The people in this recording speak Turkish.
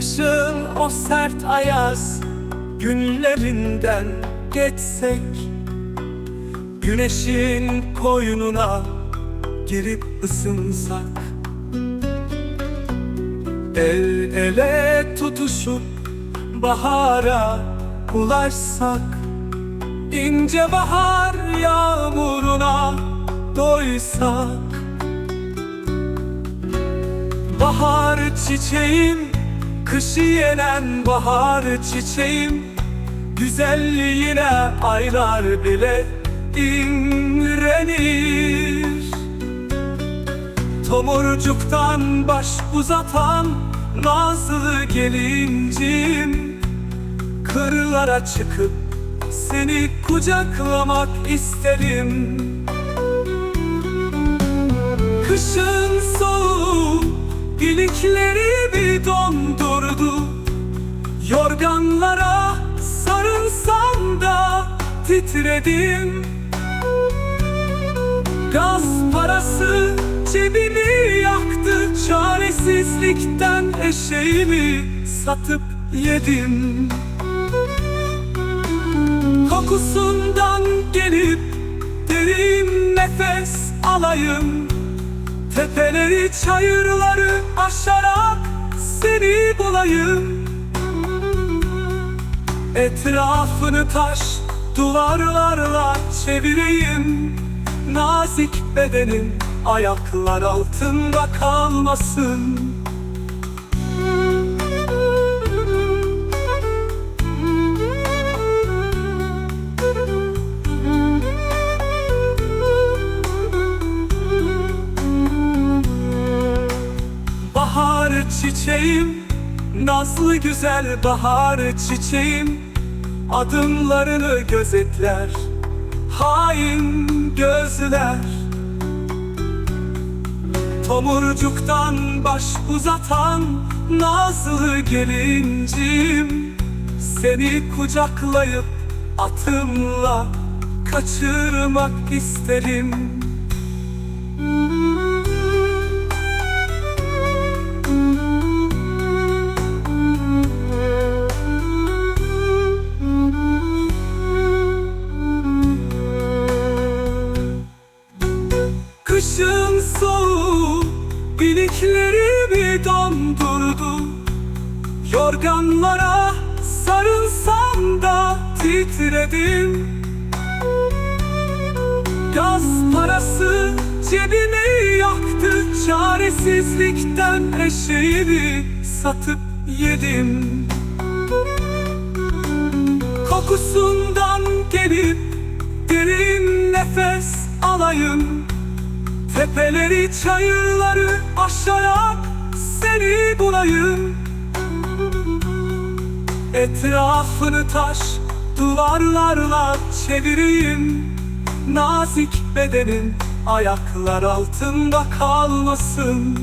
Kışın o sert ayaz günlerinden geçsek Güneşin koynuna girip ısınsak. El ele tutuşup bahara ulaşsak İnce bahar yağmuruna doysak. Bahar çiçeğim, kışı yenen bahar çiçeğim Güzelliğine aylar bile imrenir. Tomurcuktan baş uzatan nazlı gelincim Kırlara çıkıp seni kucaklamak isterim. Kışın soğuğu iliklerimi dondurdu Yorganlara sarılsam da titredim. Gaz parası cebimi yaktı Çaresizlikten eşeğimi satıp yedim. Kokusundan gelip derin nefes alayım. Tepeleri çayırları aşarak seni bulayım Etrafını taş duvarlarla çevireyim. Nazik bedenin ayaklar altında kalmasın. Bahar çiçeğim, nazlı güzel bahar çiçeğim Adımlarını gözetler, hain gözler. Tomurcuktan baş uzatan nazlı gelincim Seni kucaklayıp atımla kaçırmak isterim iliklerimi dondurdu Yorganlara sarılsam da titredim. Gaz parası cebimi yaktı. Çaresizlikten eşeğimi satıp yedim. Kokusundan gelip derin nefes alayım Tepeleri çayırları aşarak seni bulayım. Etrafını taş duvarlarla çevireyim. Nazik bedenin ayaklar altında kalmasın